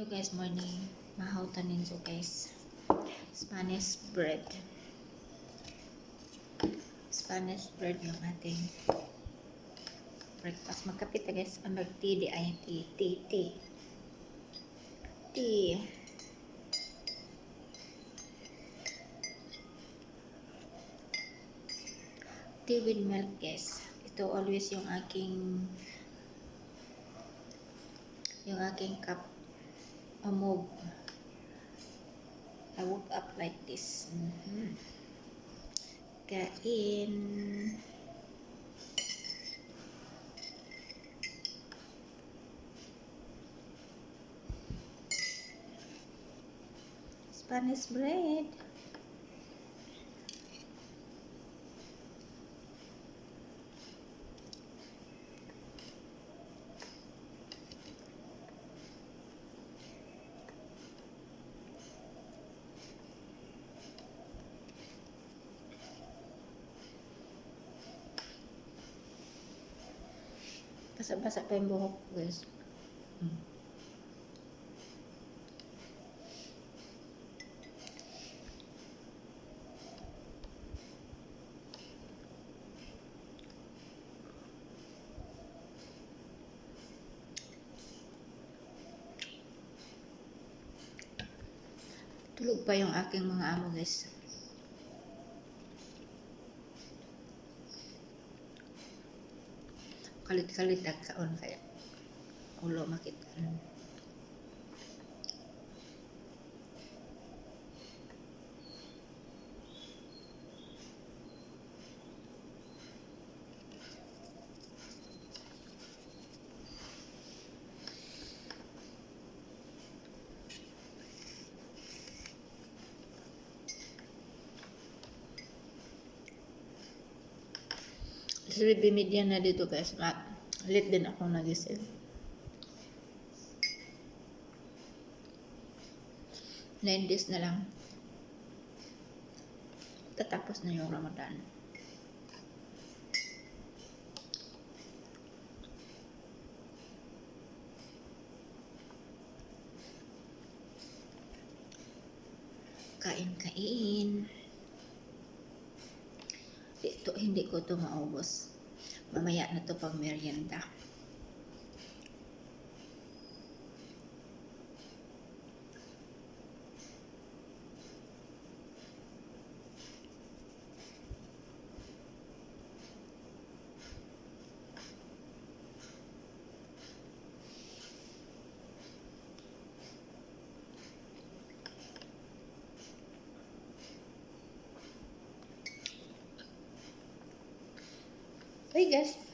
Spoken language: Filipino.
Hello guys, morning. Mahautan ninyo guys. Spanish bread. Spanish bread yung ating breakfast. Magkapit na guys. Ang mag-tea di ay tea. Tea, tea. Tea. Tea with milk guys. Ito always yung aking yung aking cup a mug. I woke up like this. Mhm. Kain. Spanish bread. Basa-basa pa yung buhok ko guys. Tulog pa yung aking mga amo guys. Kalit-kalit kaon kaya. Ulo makita. Sleepy media na dito guys. Late din ako nagising. Nine days na lang. Tatapos na yung Ramadan. Kain-kain. Ito, hindi ko to maubos. Mamaya na to pang merienda. Hey guys,